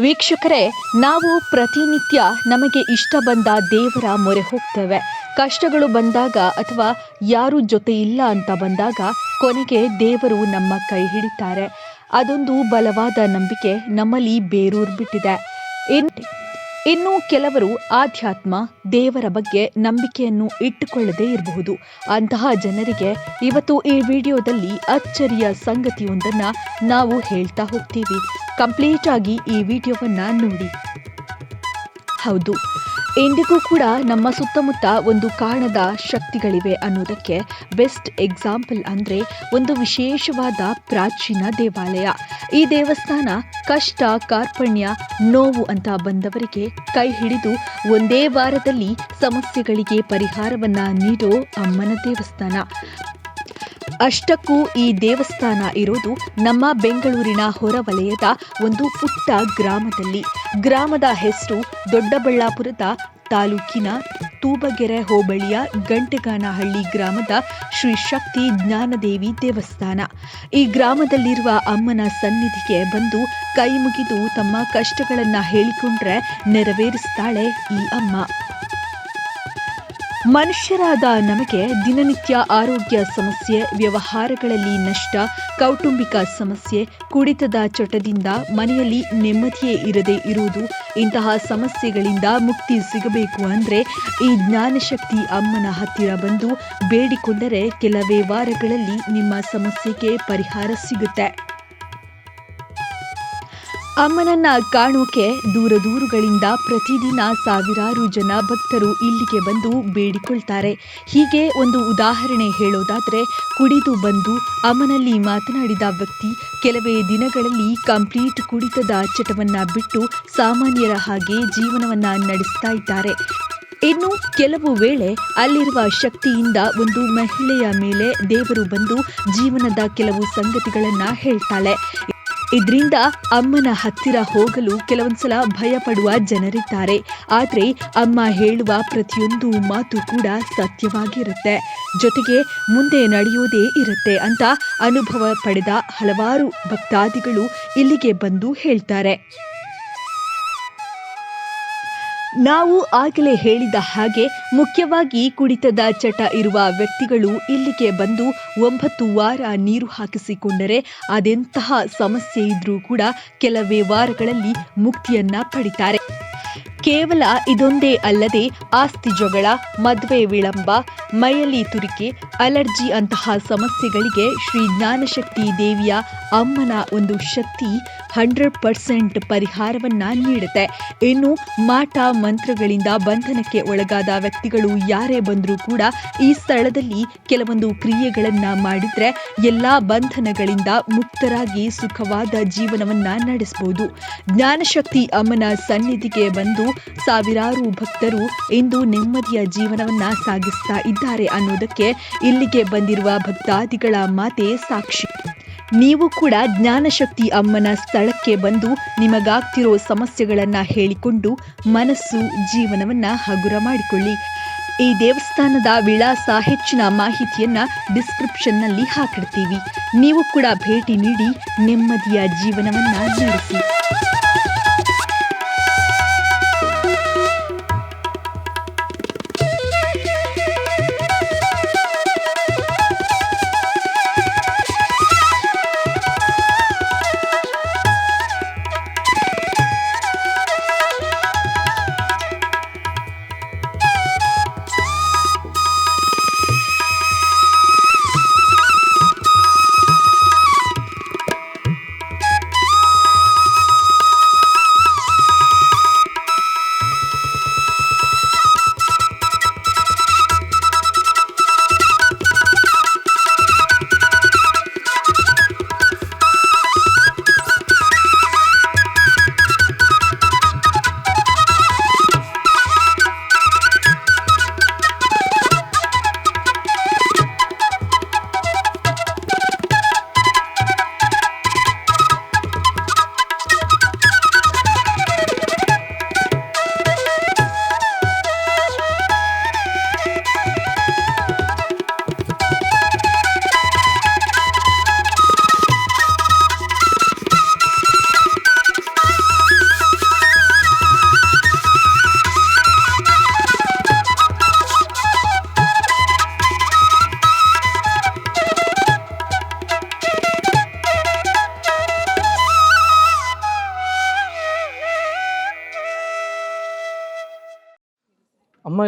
ವೀಕ್ಷಕರೇ, ನಾವು ಪ್ರತಿನಿತ್ಯ ನಮಗೆ ಇಷ್ಟ ಬಂದ ದೇವರ ಮೊರೆ ಹೋಗ್ತೇವೆ. ಕಷ್ಟಗಳು ಬಂದಾಗ ಅಥವಾ ಯಾರು ಜೊತೆ ಇಲ್ಲ ಅಂತ ಬಂದಾಗ ಕೊನೆಗೆ ದೇವರು ನಮ್ಮ ಕೈ ಹಿಡಿತಾರೆ. ಅದೊಂದು ಬಲವಾದ ನಂಬಿಕೆ ನಮ್ಮಲ್ಲಿ ಬೇರೂರ್ಬಿಟ್ಟಿದೆ. ಇನ್ ಇನ್ನು ಕೆಲವರು ಆಧ್ಯಾತ್ಮ, ದೇವರ ಬಗ್ಗೆ ನಂಬಿಕೆಯನ್ನು ಇಟ್ಟುಕೊಳ್ಳದೇ ಇರಬಹುದು. ಅಂತಹ ಜನರಿಗೆ ಇವತ್ತು ಈ ವಿಡಿಯೋದಲ್ಲಿ ಅಚ್ಚರಿಯ ಸಂಗತಿಯೊಂದನ್ನು ನಾವು ಹೇಳ್ತಾ ಹೋಗ್ತೀವಿ. ಕಂಪ್ಲೀಟ್ ಆಗಿ ಈ ವಿಡಿಯೋವನ್ನು ನೋಡಿ. ಹೌದು. ಇಂದಿಗೂ ಕೂಡ ನಮ್ಮ ಸುತ್ತಮುತ್ತ ಒಂದು ಕಾಣದ ಶಕ್ತಿಗಳಿವೆ ಅನ್ನೋದಕ್ಕೆ ಬೆಸ್ಟ್ ಎಕ್ಸಾಂಪಲ್ ಅಂದ್ರೆ ಒಂದು ವಿಶೇಷವಾದ ಪ್ರಾಚೀನ ದೇವಾಲಯ. ಈ ದೇವಸ್ಥಾನ ಕಷ್ಟ, ಕಾರ್ಪಣ್ಯ, ನೋವು ಅಂತ ಬಂದವರಿಗೆ ಕೈ ಹಿಡಿದು ಒಂದೇ ವಾರದಲ್ಲಿ ಸಮಸ್ಯೆಗಳಿಗೆ ಪರಿಹಾರವನ್ನ ನೀಡೋ ಅಮ್ಮನ ದೇವಸ್ಥಾನ. ಅಷ್ಟಕ್ಕೂ ಈ ದೇವಸ್ಥಾನ ಇರೋದು ನಮ್ಮ ಬೆಂಗಳೂರಿನ ಹೊರವಲಯದ ಒಂದು ಪುಟ್ಟ ಗ್ರಾಮದಲ್ಲಿ. ಗ್ರಾಮದ ಹೆಸರು ದೊಡ್ಡಬಳ್ಳಾಪುರದ ತಾಲೂಕಿನ ತೂಬಗೆರೆ ಹೋಬಳಿಯ ಗಂಟೆಗಾನಹಳ್ಳಿ ಗ್ರಾಮದ ಶ್ರೀ ಶಕ್ತಿ ಜ್ಞಾನದೇವಿ ದೇವಸ್ಥಾನ. ಈ ಗ್ರಾಮದಲ್ಲಿರುವ ಅಮ್ಮನ ಸನ್ನಿಧಿಗೆ ಬಂದು ಕೈ ಮುಗಿದು ತಮ್ಮ ಕಷ್ಟಗಳನ್ನು ಹೇಳಿಕೊಂಡ್ರೆ ನೆರವೇರಿಸ್ತಾಳೆ ಈ ಅಮ್ಮ. ಮನುಷ್ಯರಾದ ನಮಗೆ ದಿನನಿತ್ಯ ಆರೋಗ್ಯ ಸಮಸ್ಯೆ, ವ್ಯವಹಾರಗಳಲ್ಲಿ ನಷ್ಟ, ಕೌಟುಂಬಿಕ ಸಮಸ್ಯೆ, ಕುಡಿತದ ಚಟದಿಂದ ಮನೆಯಲ್ಲಿ ನೆಮ್ಮದಿಯೇ ಇರದೆ ಇರುವುದು, ಇಂತಹ ಸಮಸ್ಯೆಗಳಿಂದ ಮುಕ್ತಿ ಸಿಗಬೇಕು ಅಂದರೆ ಈ ಜ್ಞಾನಶಕ್ತಿ ಅಮ್ಮನ ಹತ್ತಿರ ಬಂದು ಬೇಡಿಕೊಂಡರೆ ಕೆಲವೇ ವಾರಗಳಲ್ಲಿ ನಿಮ್ಮ ಸಮಸ್ಯೆಗೆ ಪರಿಹಾರ ಸಿಗುತ್ತೆ. ಅಮ್ಮನನ್ನ ಕಾಣೋಕೆ ದೂರ ದೂರುಗಳಿಂದ ಪ್ರತಿದಿನ ಸಾವಿರಾರು ಜನ ಭಕ್ತರು ಇಲ್ಲಿಗೆ ಬಂದು ಬೇಡಿಕೊಳ್ತಾರೆ. ಹೀಗೆ ಒಂದು ಉದಾಹರಣೆ ಹೇಳೋದಾದ್ರೆ, ಕುಡಿದು ಬಂದು ಅಮ್ಮನಲ್ಲಿ ಮಾತನಾಡಿದ ವ್ಯಕ್ತಿ ಕೆಲವೇ ದಿನಗಳಲ್ಲಿ ಕಂಪ್ಲೀಟ್ ಕುಡಿತದ ಚಟವನ್ನ ಬಿಟ್ಟು ಸಾಮಾನ್ಯರ ಹಾಗೆ ಜೀವನವನ್ನ ನಡೆಸ್ತಾ ಇದ್ದಾರೆ. ಇನ್ನು ಕೆಲವು ವೇಳೆ ಅಲ್ಲಿರುವ ಶಕ್ತಿಯಿಂದ ಒಂದು ಮಹಿಳೆಯ ಮೇಲೆ ದೇವರು ಬಂದು ಜೀವನದ ಕೆಲವು ಸಂಗತಿಗಳನ್ನ ಹೇಳ್ತಾಳೆ. ಇದರಿಂದ ಅಮ್ಮನ ಹತ್ತಿರ ಹೋಗಲು ಕೆಲವೊಂದ್ಸಲ ಭಯ ಪಡುವ ಜನರಿದ್ದಾರೆ. ಆದರೆ ಅಮ್ಮ ಹೇಳುವ ಪ್ರತಿಯೊಂದು ಮಾತು ಕೂಡ ಸತ್ಯವಾಗಿರುತ್ತೆ. ಜೊತೆಗೆ ಮುಂದೆ ನಡೆಯೋದೇ ಇರುತ್ತೆ ಅಂತ ಅನುಭವ ಪಡೆದ ಹಲವಾರು ಭಕ್ತಾದಿಗಳು ಇಲ್ಲಿಗೆ ಬಂದು ಹೇಳ್ತಾರೆ. ನಾವು ಆಗಲೇ ಹೇಳಿದ ಹಾಗೆ ಮುಖ್ಯವಾಗಿ ಕುಡಿತದ ಚಟ ಇರುವ ವ್ಯಕ್ತಿಗಳು ಇಲ್ಲಿಗೆ ಬಂದು ಒಂಬತ್ತು ವಾರ ನೀರು ಹಾಕಿಸಿಕೊಂಡರೆ ಅದೆಂತಹ ಸಮಸ್ಯೆ ಇದ್ರೂ ಕೂಡ ಕೆಲವೇ ವಾರಗಳಲ್ಲಿ ಮುಕ್ತಿಯನ್ನ ಪಡಿತಾರೆ. ಕೇವಲ ಇದೊಂದೇ ಅಲ್ಲದೆ ಆಸ್ತಿ ಜಗಳ, ಮದುವೆ ವಿಳಂಬ ಮೈಯಲ್ಲಿ ತುರಿಕೆ, ಅಲರ್ಜಿ ಅಂತಹ ಸಮಸ್ಯೆಗಳಿಗೆ ಶ್ರೀ ಜ್ಞಾನಶಕ್ತಿ ದೇವಿಯ ಅಮ್ಮನ ಒಂದು ಶಕ್ತಿ ಹಂಡ್ರೆಡ್ ಪರ್ಸೆಂಟ್ ಪರಿಹಾರವನ್ನ ನೀಡುತ್ತೆ. ಇನ್ನು ಮಾಟ ಮಂತ್ರಗಳಿಂದ ಬಂಧನಕ್ಕೆ ಒಳಗಾದ ವ್ಯಕ್ತಿಗಳು ಯಾರೇ ಬಂದರೂ ಕೂಡ ಈ ಸ್ಥಳದಲ್ಲಿ ಕೆಲವೊಂದು ಕ್ರಿಯೆಗಳನ್ನ ಮಾಡಿದ್ರೆ ಎಲ್ಲಾ ಬಂಧನಗಳಿಂದ ಮುಕ್ತರಾಗಿ ಸುಖವಾದ ಜೀವನವನ್ನ ನಡೆಸಬಹುದು ಜ್ಞಾನಶಕ್ತಿ ಅಮ್ಮನ ಸನ್ನಿಧಿಗೆ ಬಂದು ಸಾವಿರಾರು ಭಕ್ತರು ಇಂದು ನೆಮ್ಮದಿಯ ಜೀವನವನ್ನ ಸಾಗಿಸ್ತಾ ಇದ್ದಾರೆ ಅನ್ನೋದಕ್ಕೆ ಇಲ್ಲಿಗೆ ಬಂದಿರುವ ಭಕ್ತಾದಿಗಳ ಮಾತೆ ಸಾಕ್ಷಿ. ನೀವು ಕೂಡ ಜ್ಞಾನಶಕ್ತಿ ಅಮ್ಮನ ಸ್ಥಳಕ್ಕೆ ಬಂದು ನಿಮಗಾಗ್ತಿರೋ ಸಮಸ್ಯೆಗಳನ್ನ ಹೇಳಿಕೊಂಡು ಮನಸ್ಸು ಜೀವನವನ್ನ ಹಗುರ ಮಾಡಿಕೊಳ್ಳಿ. ಈ ದೇವಸ್ಥಾನದ ವಿಳಾಸ ಹೆಚ್ಚಿನ ಮಾಹಿತಿಯನ್ನ ಡಿಸ್ಕ್ರಿಪ್ಷನ್ನಲ್ಲಿ ಹಾಕಿಡ್ತೀವಿ ನೀವು ಕೂಡ ಭೇಟಿ ನೀಡಿ ನೆಮ್ಮದಿಯ ಜೀವನವನ್ನ ನಡೆಸಿ.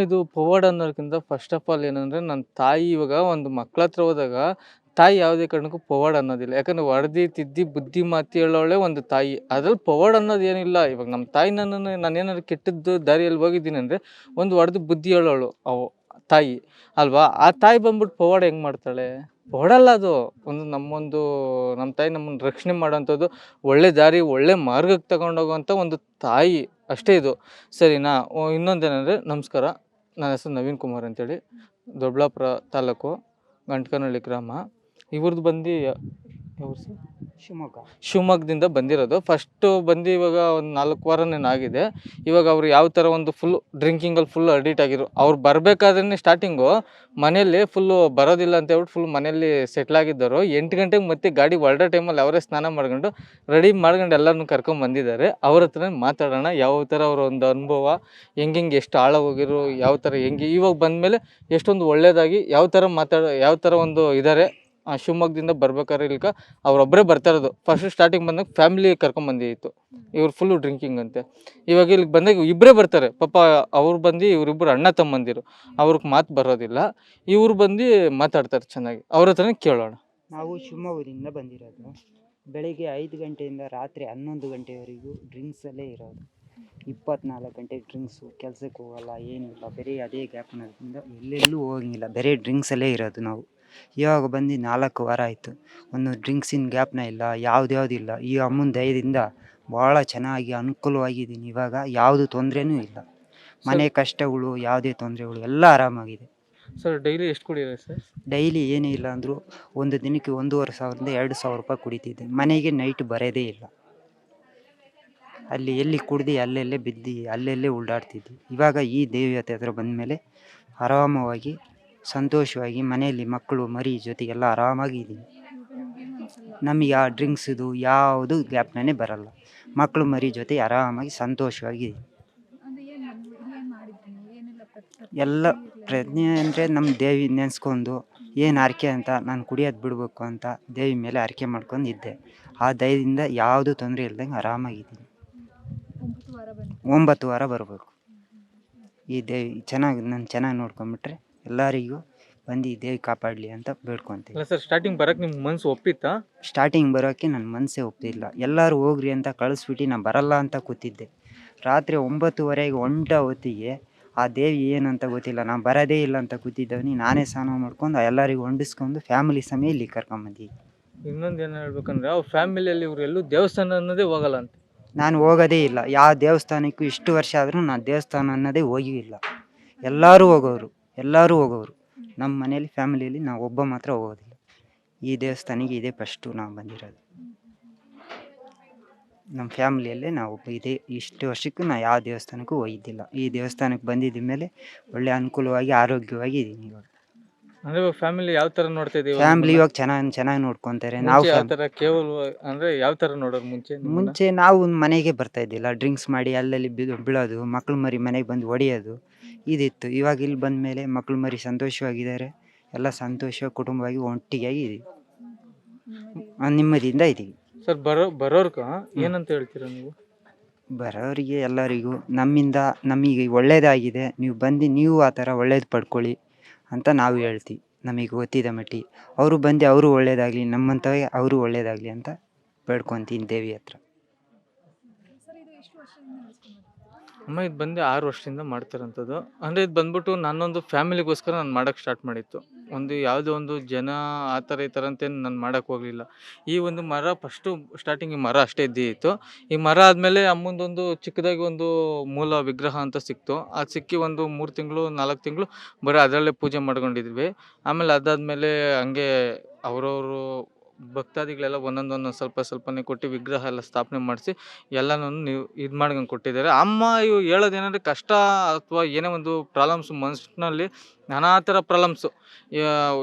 ಇದು ಪವಾಡ ಅನ್ನೋದಕ್ಕಿಂತ ಫಸ್ಟ್ ಆಫ್ ಆಲ್ ಏನಂದ್ರೆ ನನ್ನ ತಾಯಿ ಇವಾಗ ಒಂದು ಮಕ್ಳ ಹತ್ರ ಹೋದಾಗ ತಾಯಿ ಯಾವುದೇ ಕಾರಣಕ್ಕೂ ಪವಾಡ ಅನ್ನೋದಿಲ್ಲ. ಯಾಕಂದ್ರೆ ಹೊಡೆದಿ ತಿದ್ದಿ, ಬುದ್ಧಿ ಮಾತಿ ಹೇಳೋಳೆ ಒಂದು ತಾಯಿ. ಅದ್ರಲ್ಲಿ ಪವಾಡ ಅನ್ನೋದು ಏನಿಲ್ಲ. ಇವಾಗ ನಮ್ಮ ತಾಯಿ ನನ್ನನ್ನು ನಾನು ಏನಾದ್ರು ಕೆಟ್ಟದ್ದು ದಾರಿಯಲ್ಲಿ ಹೋಗಿದ್ದೀನಿ ಅಂದರೆ ಒಂದು ಹೊಡೆದು ಬುದ್ಧಿ ಹೇಳೋಳು ಅವು ತಾಯಿ. ಅಲ್ವಾ? ಆ ತಾಯಿ ಬಂದ್ಬಿಟ್ಟು ಪವಾಡ ಹೆಂಗೆ ಮಾಡ್ತಾಳೆ? ಪವಾಡ ಅಲ್ಲ ಅದು. ಒಂದು ನಮ್ಮೊಂದು ನಮ್ಮ ತಾಯಿ ನಮ್ಮನ್ನು ರಕ್ಷಣೆ ಮಾಡೋಂಥದ್ದು ಒಳ್ಳೆ ದಾರಿ, ಒಳ್ಳೆ ಮಾರ್ಗಕ್ಕೆ ತಗೊಂಡೋಗುವಂಥ ಒಂದು ತಾಯಿ ಅಷ್ಟೇ ಇದು. ಸರಿನಾ? ಇನ್ನೊಂದೇನೆಂದರೆ ನಮಸ್ಕಾರ. ನನ್ನ ಹೆಸರು ನವೀನ್ ಕುಮಾರ್ ಅಂತೇಳಿ. ದೊಡ್ಡಬಳ್ಳಾಪುರ ತಾಲೂಕು ಗಂಟ್ಕನಹಳ್ಳಿ ಗ್ರಾಮ. ಇವ್ರದ್ದು ಬಂದು ಶಿವಮೊಗ್ಗ. ಶಿವಮೊಗ್ಗದಿಂದ ಬಂದಿರೋದು. ಫಸ್ಟು ಬಂದು ಇವಾಗ ಒಂದು ನಾಲ್ಕು ವಾರನೇನು ಆಗಿದೆ. ಇವಾಗ ಅವ್ರು ಯಾವ ಥರ ಒಂದು ಫುಲ್ ಡ್ರಿಂಕಿಂಗಲ್ಲಿ ಫುಲ್ ಅಡಿಟ್ ಆಗಿರು ಅವ್ರು ಬರಬೇಕಾದ್ರೆ ಸ್ಟಾರ್ಟಿಂಗು ಮನೆಯಲ್ಲಿ ಫುಲ್ಲು ಬರೋದಿಲ್ಲ ಅಂತ ಹೇಳ್ಬಿಟ್ಟು ಫುಲ್ ಮನೆಯಲ್ಲಿ ಸೆಟ್ಲ್ ಆಗಿದ್ದರು ಎಂಟು ಗಂಟೆಗೆ ಮತ್ತೆ ಗಾಡಿ ಹೊರಡೋ ಟೈಮಲ್ಲಿ ಅವರೇ ಸ್ನಾನ ಮಾಡ್ಕೊಂಡು ರೆಡಿ ಮಾಡ್ಕೊಂಡು ಎಲ್ಲರನ್ನು ಕರ್ಕೊಂಡು ಬಂದಿದ್ದಾರೆ. ಅವ್ರ ಹತ್ರ ಮಾತಾಡೋಣ. ಯಾವ ಥರ ಅವರ ಒಂದು ಅನುಭವ, ಹೆಂಗೆ ಎಷ್ಟು ಆಳ ಹೋಗಿರು ಯಾವ ಥರ ಹೆಂಗೆ ಇವಾಗ ಬಂದಮೇಲೆ ಎಷ್ಟೊಂದು ಒಳ್ಳೆಯದಾಗಿ ಯಾವ ಥರ ಮಾತಾಡ ಯಾವ ಥರ ಒಂದು ಇದ್ದಾರೆ ಆ, ಶಿವಮೊಗ್ಗದಿಂದ ಬರ್ಬೇಕಾದ್ರೆ ಇಲ್ಕ ಅವ್ರೊಬ್ಬರೇ ಬರ್ತಾ ಇರೋದು. ಫಸ್ಟ್ ಸ್ಟಾರ್ಟಿಂಗ್ ಬಂದಾಗ ಫ್ಯಾಮಿಲಿ ಕರ್ಕೊಂಬಂದಿತ್ತು ಇವ್ರು ಫುಲ್ಲು ಡ್ರಿಂಕಿಂಗ್ ಅಂತೆ. ಇವಾಗ ಇಲ್ಲಿಗೆ ಬಂದಾಗ ಇಬ್ಬರೇ ಬರ್ತಾರೆ. ಪಾಪ ಅವ್ರು ಬಂದು ಇವರಿಬ್ಬರು ಅಣ್ಣ ತಮ್ಮಂದಿರು. ಅವ್ರಿಗೆ ಮಾತು ಬರೋದಿಲ್ಲ. ಇವ್ರು ಬಂದು ಮಾತಾಡ್ತಾರೆ ಚೆನ್ನಾಗಿ. ಅವ್ರ ಹತ್ರನೇ ಕೇಳೋಣ. ನಾವು ಶಿವಮೊಗ್ಗದಿಂದ ಬಂದಿರೋದು. ಬೆಳಿಗ್ಗೆ ಐದು ಗಂಟೆಯಿಂದ ರಾತ್ರಿ ಹನ್ನೊಂದು ಗಂಟೆವರೆಗೂ ಡ್ರಿಂಕ್ಸಲ್ಲೇ ಇರೋದು. ಇಪ್ಪತ್ನಾಲ್ಕು ಗಂಟೆ ಡ್ರಿಂಕ್ಸು ಕೆಲಸಕ್ಕೆ ಹೋಗಲ್ಲ ಏನಿಲ್ಲ ಬರೀ ಅದೇ ಗ್ಯಾಪ್ನಿಂದ ಎಲ್ಲೆಲ್ಲೂ ಹೋಗಿಲ್ಲ. ಬರೀ ಡ್ರಿಂಕ್ಸಲ್ಲೇ ಇರೋದು ನಾವು. ಇವಾಗ ಬಂದು ನಾಲ್ಕು ವಾರ ಆಯಿತು. ಒಂದು ಡ್ರಿಂಕ್ಸಿನ ಗ್ಯಾಪ್ನ ಇಲ್ಲ ಯಾವ್ದ್ಯಾವ್ದಿಲ್ಲ ಈ ಅಮ್ಮನ ದಯದಿಂದ ಭಾಳ ಚೆನ್ನಾಗಿ ಅನುಕೂಲವಾಗಿದ್ದೀನಿ. ಇವಾಗ ಯಾವುದು ತೊಂದರೆನೂ ಇಲ್ಲ. ಮನೆ ಕಷ್ಟಗಳು ಯಾವುದೇ ತೊಂದರೆಗಳು ಎಲ್ಲ ಆರಾಮಾಗಿದೆ. ಸರ್ ಡೈಲಿ ಎಷ್ಟು ಕುಡಿಯೋದು ಸರ್? ಡೈಲಿ ಏನೇ ಇಲ್ಲ ಅಂದರೂ ಒಂದು ದಿನಕ್ಕೆ ಒಂದೂವರೆ ಸಾವಿರದಿಂದ ಎರಡು ಸಾವಿರ ರೂಪಾಯಿ ಕುಡಿತಿದ್ದೆ. ಮನೆಗೆ ನೈಟ್ ಬರೋದೇ ಇಲ್ಲ. ಅಲ್ಲಿ ಎಲ್ಲಿ ಕುಡ್ದು ಅಲ್ಲೆಲ್ಲೇ ಬಿದ್ದು ಅಲ್ಲೆಲ್ಲೇ ಉಲ್ಡಾಡ್ತಿದ್ವಿ ಇವಾಗ ಈ ದೇವಿಯತೆ ಹತ್ರ ಬಂದಮೇಲೆ ಆರಾಮವಾಗಿ ಸಂತೋಷವಾಗಿ ಮನೆಯಲ್ಲಿ ಮಕ್ಕಳು, ಮರಿ ಜೊತೆಗೆಲ್ಲ ಆರಾಮಾಗಿದ್ದೀನಿ ನಮಗೆ ಆ ಡ್ರಿಂಕ್ಸ್ದು ಯಾವುದು ಗ್ಯಾಪ್ನೇ ಬರಲ್ಲ. ಮಕ್ಕಳು, ಮರಿ ಜೊತೆ ಆರಾಮಾಗಿ ಸಂತೋಷವಾಗಿ ಎಲ್ಲ ಪ್ರಜ್ಞೆ ಅಂದರೆ ನಮ್ಮ ದೇವಿ ನೆನೆಸ್ಕೊಂಡು ಏನು ಆರಕೆ ಅಂತ ನಾನು ಕುಡಿಯೋದು ಬಿಡಬೇಕು ಅಂತ ದೇವಿ ಮೇಲೆ ಆರಕೆ ಮಾಡ್ಕೊಂಡು ಇದ್ದೆ. ಆ ದಯದಿಂದ ಯಾವುದೂ ತೊಂದರೆ ಇಲ್ದಂಗೆ ಆರಾಮಾಗಿದ್ದೀನಿ ಒಂಬತ್ತು ವಾರ ಬರಬೇಕು. ಈ ದೇವಿ ಚೆನ್ನಾಗಿ, ನಾನು ಚೆನ್ನಾಗಿ ನೋಡ್ಕೊಂಬಿಟ್ರೆ ಎಲ್ಲರಿಗೂ ಬಂದು ಈ ದೇವಿ ಕಾಪಾಡಲಿ ಅಂತ ಬೇಡ್ಕೊತೀನಿ ಸರ್ ಸ್ಟಾರ್ಟಿಂಗ್ ಬರಕ್ಕೆ ನಿಮ್ಗೆ ಮನ್ಸು ಒಪ್ಪಿತ್ತಾ? ಸ್ಟಾರ್ಟಿಂಗ್ ಬರೋಕ್ಕೆ ನನ್ನ ಮನಸ್ಸೇ ಒಪ್ತಿಲ್ಲ. ಎಲ್ಲರೂ ಹೋಗ್ರಿ ಅಂತ ಕಳಿಸ್ಬಿಟ್ಟು ನಾನು ಬರಲ್ಲ ಅಂತ ಕೂತಿದ್ದೆ. ರಾತ್ರಿ ಒಂಬತ್ತುವರೆಗೆ ಒಂಟ ಹೊತ್ತಿಗೆ ಆ ದೇವಿ ಏನಂತ ಗೊತ್ತಿಲ್ಲ ನಾನು ಬರೋದೇ ಇಲ್ಲ ಅಂತ ಕೂತಿದ್ದವನಿ ನಾನೇ ಸ್ನಾನ ಮಾಡ್ಕೊಂಡು ಎಲ್ಲರಿಗೂ ಹೊಂಡಿಸ್ಕೊಂಡು ಫ್ಯಾಮಿಲಿ ಸಮೇ ಇಲ್ಲಿ ಕರ್ಕೊಂಬಂದಿದ್ದೆ ಇನ್ನೊಂದು ಏನು ಹೇಳ್ಬೇಕಂದ್ರೆ ಅವ್ರ ಫ್ಯಾಮಿಲಿಯಲ್ಲಿ ಇವ್ರು ಎಲ್ಲೂ ದೇವಸ್ಥಾನ ಅನ್ನೋದೇ ಹೋಗಲ್ಲ ಅಂತ. ನಾನು ಹೋಗೋದೇ ಇಲ್ಲ. ಯಾವ ದೇವಸ್ಥಾನಕ್ಕೂ ಇಷ್ಟು ವರ್ಷ ಆದರೂ ನಾನು ದೇವಸ್ಥಾನ ಅನ್ನೋದೇ ಹೋಗಿಲ್ಲ ಎಲ್ಲರೂ ಹೋಗೋರು. ಎಲ್ಲರೂ ಹೋಗೋರು. ನಮ್ಮ ಮನೆಯಲ್ಲಿ ಫ್ಯಾಮಿಲಿಯಲ್ಲಿ ನಾವು ಒಬ್ಬ ಮಾತ್ರ ಹೋಗೋದಿಲ್ಲ. ಈ ದೇವಸ್ಥಾನಕ್ಕೆ ಇದೇ ಫಸ್ಟು ನಾವು ಬಂದಿರೋದು. ನಮ್ಮ ಫ್ಯಾಮಿಲಿಯಲ್ಲೇ ನಾವು ಒಬ್ಬ ಇದೇ ಇಷ್ಟು ವರ್ಷಕ್ಕೂ ನಾವು ಯಾವ ದೇವಸ್ಥಾನಕ್ಕೂ ಹೋಗಿದ್ದಿಲ್ಲ. ಈ ದೇವಸ್ಥಾನಕ್ಕೆ ಬಂದಿದ್ದ ಮೇಲೆ ಒಳ್ಳೆ ಅನುಕೂಲವಾಗಿ ಆರೋಗ್ಯವಾಗಿ ಇದ್ದೀನಿ ಇವಾಗ. ಅಂದ್ರೆ ಫ್ಯಾಮಿಲಿ ಯಾವ ತರ ನೋಡ್ತಾ ಇದೀವಿ ಫ್ಯಾಮಿಲಿ ಇವಾಗ ಚೆನ್ನಾಗಿ ಚೆನ್ನಾಗಿ ನೋಡ್ಕೊಂತಾರೆ. ನಾವು ಯಾವ ತರ ಕೇವಲ ಅಂದ್ರೆ ಯಾವ ತರ ನೋಡೋರು ಮುಂಚೆ? ಮುಂಚೆ ನಾವು ಮನೆಗೆ ಬರ್ತಾ ಇದ್ದಿಲ್ಲ. ಡ್ರಿಂಕ್ಸ್ ಮಾಡಿ ಅಲ್ಲಲ್ಲಿ ಬಿಳೋದು ಬೀಳೋದು ಮಕ್ಳು ಮರಿ ಮನೆಗೆ ಬಂದು ಹೊಡೆಯೋದು ಇದಿತ್ತು. ಇವಾಗ ಇಲ್ಲಿ ಬಂದ ಮೇಲೆ ಮಕ್ಳು ಮರಿ ಸಂತೋಷವಾಗಿದ್ದಾರೆ. ಎಲ್ಲ ಸಂತೋಷ ಕುಟುಂಬವಾಗಿ ಒಟ್ಟಿಗಾಗಿ ಇದೀವಿ. ಆ, ನೆಮ್ಮದಿಯಿಂದ ಇದ್ದೀವಿ ಸರ್ ಬರೋ ಬರೋರ್ಗ? ಏನಂತ ಹೇಳ್ತೀರಾ ನೀವು? ಬರೋರಿಗೆ ಎಲ್ಲರಿಗೂ ನಮ್ಮಿಂದ ನಮಗೆ ಒಳ್ಳೇದಾಗಿದೆ. ನೀವು ಬಂದು ನೀವು ಆ ಥರ ಒಳ್ಳೇದು ಪಡ್ಕೊಳ್ಳಿ ಅಂತ ನಾವು ಹೇಳ್ತೀವಿ. ನಮಗೆ ಗೊತ್ತಿದ ಮಟ್ಟಿ. ಅವರು ಬಂದು ಅವರು ಒಳ್ಳೇದಾಗಲಿ ನಮ್ಮಂಥವೇ ಅವರು ಒಳ್ಳೇದಾಗಲಿ ಅಂತ ಬೇಡ್ಕೊತೀನಿ ದೇವಿ ಹತ್ರ. ಅಮ್ಮ, ಇದು ಬಂದು ಆರು ವರ್ಷದಿಂದ ಮಾಡ್ತಿರೋಂಥದ್ದು. ಅಂದರೆ ಇದು ಬಂದ್ಬಿಟ್ಟು ನಾನೊಂದು ಫ್ಯಾಮಿಲಿಗೋಸ್ಕರ ನಾನು ಮಾಡೋಕ್ಕೆ ಸ್ಟಾರ್ಟ್ ಮಾಡಿತ್ತು. ಒಂದು ಯಾವುದೋ ಒಂದು ಜನ ಆ ಥರ ಈ ಥರ ಅಂತೇನು ನಾನು ಮಾಡೋಕ್ಕೆ ಹೋಗಲಿಲ್ಲ. ಈ ಒಂದು ಮರ ಫಸ್ಟು ಸ್ಟಾರ್ಟಿಂಗ್ ಈ ಮರ ಅಷ್ಟೇ ಇದ್ದಿತ್ತು ಈ ಮರ ಆದಮೇಲೆ ಅಮ್ಮಂದೊಂದು ಚಿಕ್ಕದಾಗಿ ಒಂದು ಮೂಲ ವಿಗ್ರಹ ಅಂತ ಸಿಕ್ತು. ಅದು ಸಿಕ್ಕಿ ಒಂದು ಮೂರು ತಿಂಗಳು, ನಾಲ್ಕು ತಿಂಗಳು ಬರೀ ಅದರಲ್ಲೇ ಪೂಜೆ ಮಾಡ್ಕೊಂಡಿದ್ವಿ. ಆಮೇಲೆ ಅದಾದಮೇಲೆ ಹಂಗೆ ಅವರವರು ಭಕ್ತಾದಿಗಳೆಲ್ಲ ಒಂದೊಂದು ಒಂದೊಂದು ಸ್ವಲ್ಪ ಸ್ವಲ್ಪನೇ ಕೊಟ್ಟು ವಿಗ್ರಹ ಎಲ್ಲ ಸ್ಥಾಪನೆ ಮಾಡಿಸಿ ಎಲ್ಲನೂ ನೀವು ಇದು ಮಾಡ್ಕೊಂಡು ಕೊಟ್ಟಿದ್ದಾರೆ. ಅಮ್ಮ ಇವು ಹೇಳೋದೇನಂದ್ರೆ ಕಷ್ಟ ಅಥವಾ ಏನೇ ಒಂದು ಪ್ರಾಬ್ಲಮ್ಸ್ ಮನಸ್ಸಿನಲ್ಲಿ ನಾನಾ ಥರ ಪ್ರಾಬ್ಲಮ್ಸು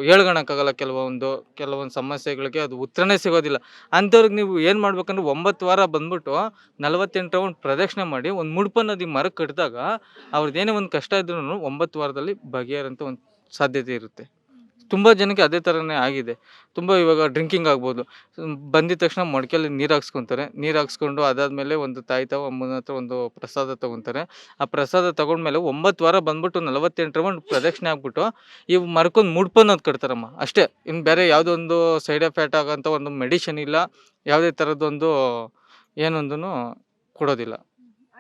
ಹೇಳ್ಕೊಳಕ್ಕಾಗಲ್ಲ ಕೆಲವೊಂದು ಕೆಲವೊಂದು ಸಮಸ್ಯೆಗಳಿಗೆ ಅದು ಉತ್ತರನೇ ಸಿಗೋದಿಲ್ಲ. ಅಂಥವ್ರಿಗೆ ನೀವು ಏನು ಮಾಡ್ಬೇಕಂದ್ರೆ ಒಂಬತ್ತು ವಾರ ಬಂದ್ಬಿಟ್ಟು ನಲವತ್ತೆಂಟು ರೌಂಡ್ ಪ್ರದಕ್ಷಿಣೆ ಮಾಡಿ ಒಂದು ಮುಡುಪ ನದಿ ಮರಕ್ಕೆ ಕಟ್ಟಿದಾಗ ಅವ್ರದ್ದು ಏನೇ ಒಂದು ಕಷ್ಟ ಇದ್ರೂ ಒಂಬತ್ತು ವಾರದಲ್ಲಿ ಬಗೆಹರಂತ ಒಂದು ಸಾಧ್ಯತೆ ಇರುತ್ತೆ. ತುಂಬ ಜನಕ್ಕೆ ಅದೇ ಥರನೇ ಆಗಿದೆ. ತುಂಬ ಇವಾಗ ಡ್ರಿಂಕಿಂಗ್ ಆಗ್ಬೋದು. ಬಂದಿದ ತಕ್ಷಣ ಮೊಳಕೆಯಲ್ಲಿ ನೀರು ಹಾಕ್ಸ್ಕೊತಾರೆ. ನೀರು ಹಾಕ್ಸ್ಕೊಂಡು ಅದಾದಮೇಲೆ ಒಂದು ತಾಯಿ ತಾವು ಅಮ್ಮನ ಹತ್ರ ಒಂದು ಪ್ರಸಾದ ತೊಗೊತಾರೆ. ಆ ಪ್ರಸಾದ ತಗೊಂಡ್ಮೇಲೆ ಒಂಬತ್ತು ವಾರ ಬಂದ್ಬಿಟ್ಟು ನಲವತ್ತೆಂಟು ರೌಂಡ್ ಪ್ರದಕ್ಷಿಣೆ ಆಗ್ಬಿಟ್ಟು ಇವು ಮರ್ಕೊಂಡು ಮುಡ್ಪನ್ನೋದು ಕಟ್ತಾರಮ್ಮ. ಅಷ್ಟೇ. ಇನ್ನು ಬೇರೆ ಯಾವುದೋ ಒಂದು ಸೈಡ್ ಎಫೆಕ್ಟ್ ಆಗೋಂಥ ಒಂದು ಮೆಡಿಷನ್ ಇಲ್ಲ. ಯಾವುದೇ ಥರದ್ದೊಂದು ಏನೊಂದೂ ಕೊಡೋದಿಲ್ಲ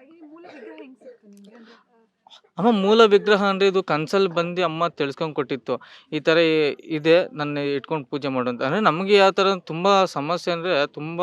ಈ ಮೂಲ ವಿಗ್ರಹ ಹೆಂಗ್ ಸಿಕ್ತು ನಿಮ್ಗೆ ಅಂದ್ರೆ ಆ, ಅಮ್ಮ ಮೂಲ ವಿಗ್ರಹ ಅಂದರೆ ಇದು ಕನ್ಸಲ್ಲಿ ಬಂದು ಅಮ್ಮ ತಿಳ್ಸ್ಕೊಂಡು ಕೊಟ್ಟಿತ್ತು. ಈ ಇ- ಇದೆ, ನನ್ನ ಇಟ್ಕೊಂಡು ಪೂಜೆ ಮಾಡು ಅಂತ. ಅಂದರೆ ನಮಗೆ ಯಾವ ಥರ ತುಂಬ ಸಮಸ್ಯೆ ಅಂದರೆ ತುಂಬ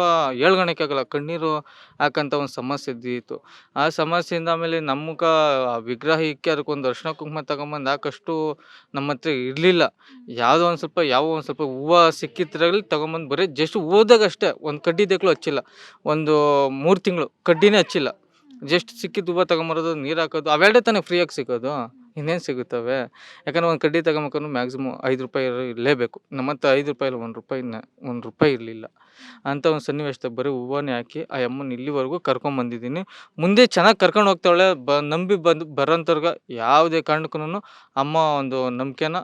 ಆಗಲ್ಲ ಕಣ್ಣೀರು ಹಾಕಂತ ಒಂದು ಸಮಸ್ಯೆ ಇದ್ದಿತ್ತು. ಆ ಸಮಸ್ಯೆಯಿಂದ ಆಮೇಲೆ ನಮ್ಗ ಆ ವಿಗ್ರಹ ಇಕ್ಕಿ ಅದಕ್ಕೊಂದು ಅರ್ಶಿನ ಕುಂಕುಮ ತಗೊಂಬಂದು ಹಾಕಷ್ಟು ನಮ್ಮ ಹತ್ರ ಇರಲಿಲ್ಲ. ಯಾವುದೋ ಒಂದು ಸ್ವಲ್ಪ ಯಾವ ಒಂದು ಸ್ವಲ್ಪ ಹೂವು ಸಿಕ್ಕಿದ್ರಲ್ಲಿ ತಗೊಂಬಂದು ಬರೀ ಜಸ್ಟ್ ಹೋದಾಗ ಅಷ್ಟೇ ಒಂದು ಕಡ್ಡಿ ದೇಕ್ಲು ಹಚ್ಚಿಲ್ಲ. ಒಂದು ಮೂರು ತಿಂಗಳು ಕಡ್ಡಿನೇ ಹಚ್ಚಿಲ್ಲ. ಜಸ್ಟ್ ಸಿಕ್ಕಿದ್ದು ಹೂವು ತಗೊಂಬರೋದು, ನೀರು ಹಾಕೋದು, ಅವೆರಡೇ ತಾನೇ ಫ್ರೀಯಾಗಿ ಸಿಗೋದು. ಇನ್ನೇನು ಸಿಗುತ್ತವೆ? ಯಾಕಂದ್ರೆ ಒಂದು ಕಡ್ಡಿ ತಗೊಂಬೇಕಂದ್ರೆ ಮ್ಯಾಕ್ಸಿಮಮ್ ಐದು ರೂಪಾಯಿ ಇರೋ- ಇರಲೇಬೇಕು. ನಮ್ಮ ಹತ್ರ ಐದು ರೂಪಾಯಿ ಇಲ್ಲ ಒಂದು ರೂಪಾಯಿ ಒಂದು ರೂಪಾಯಿ ಇರಲಿಲ್ಲ. ಅಂತ ಒಂದು ಸನ್ನಿವೇಶದ ಬರೀ ಹೂವನೇ ಹಾಕಿ ಆ ಅಮ್ಮನ ಇಲ್ಲಿವರೆಗೂ ಕರ್ಕೊಂಬಂದಿದ್ದೀನಿ ಮುಂದೆ ಚೆನ್ನಾಗಿ ಕರ್ಕೊಂಡು ಹೋಗ್ತಾಳೆ, ಬ, ನಂಬಿ ಬಂದು ಬರೋಂಥವ್ರಿಗೆ ಯಾವುದೇ ಕಾರಣಕ್ಕೂ ಅಮ್ಮ ಒಂದು ನಂಬಿಕೆನ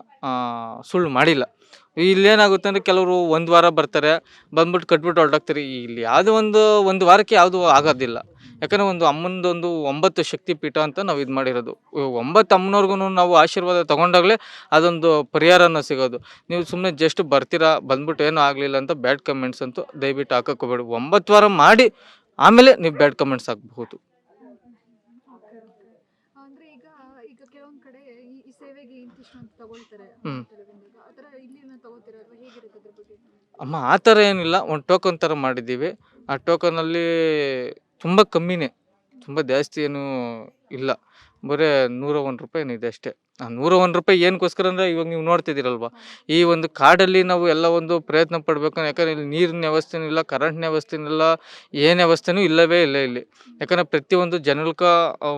ಸುಳ್ಳು ಮಾಡಿಲ್ಲ. ಇಲ್ಲೇನಾಗುತ್ತೆ ಅಂದರೆ ಕೆಲವರು ಒಂದು ವಾರ ಬರ್ತಾರೆ ಬಂದ್ಬಿಟ್ಟು ಕಟ್ಬಿಟ್ಟು ಹೊರಟೋಗ್ತಾರೆ ಇಲ್ಲಿ ಯಾವುದೋ ಒಂದು ಒಂದು ವಾರಕ್ಕೆ ಯಾವುದೂ ಆಗೋದಿಲ್ಲ. ಯಾಕಂದರೆ ಒಂದು ಅಮ್ಮನದೊಂದು ಒಂಬತ್ತು ಶಕ್ತಿ ಪೀಠ ಅಂತ ನಾವು ಇದು ಮಾಡಿರೋದು. ಒಂಬತ್ತು ಅಮ್ಮನವ್ರಿಗೂ ನಾವು ಆಶೀರ್ವಾದ ತೊಗೊಂಡಾಗಲೇ ಅದೊಂದು ಪರಿಹಾರನ ಸಿಗೋದು. ನೀವು ಸುಮ್ಮನೆ ಜಸ್ಟ್ ಬರ್ತೀರಾ ಬಂದ್ಬಿಟ್ಟು ಏನೂ ಆಗಲಿಲ್ಲ ಅಂತ ಬ್ಯಾಡ್ ಕಮೆಂಟ್ಸ್ ಅಂತೂ ದಯವಿಟ್ಟು ಹಾಕೋಕೋಬೇಡಿ ಒಂಬತ್ತು ವಾರ ಮಾಡಿ ಆಮೇಲೆ ನೀವು ಬ್ಯಾಡ್ ಕಮೆಂಟ್ಸ್ ಹಾಕ್ಬಹುದು. ಅಮ್ಮ ಆ ಥರ ಏನಿಲ್ಲ. ಒಂದು ಟೋಕನ್ ಥರ ಮಾಡಿದ್ದೀವಿ. ಆ ಟೋಕನಲ್ಲಿ ತುಂಬ ಕಮ್ಮಿನೇ ತುಂಬ ಜಾಸ್ತಿ ಏನೂ ಇಲ್ಲ. ಬರೀ ನೂರ ಒಂದು ರೂಪಾಯಿ ಏನಿದೆ ಅಷ್ಟೇ. ನೂರ ಒಂದು ರೂಪಾಯಿ ಏನಕ್ಕೋಸ್ಕರ ಅಂದರೆ ಇವಾಗ ನೀವು ನೋಡ್ತಿದ್ದೀರಲ್ವ? ಈ ಒಂದು ಕಾಡಲ್ಲಿ ನಾವು ಎಲ್ಲ ಒಂದು ಪ್ರಯತ್ನ ಪಡಬೇಕು, ಯಾಕಂದರೆ ಇಲ್ಲಿ ನೀರಿನ ವ್ಯವಸ್ಥೆನೂ ಇಲ್ಲ ಕರೆಂಟ್ನ ವ್ಯವಸ್ಥೆನೂ ಇಲ್ಲ, ಏನು ವ್ಯವಸ್ಥೆನೂ ಇಲ್ಲವೇ ಇಲ್ಲ ಇಲ್ಲಿ. ಯಾಕಂದರೆ ಪ್ರತಿಯೊಂದು ಜನಕ್ಕೆ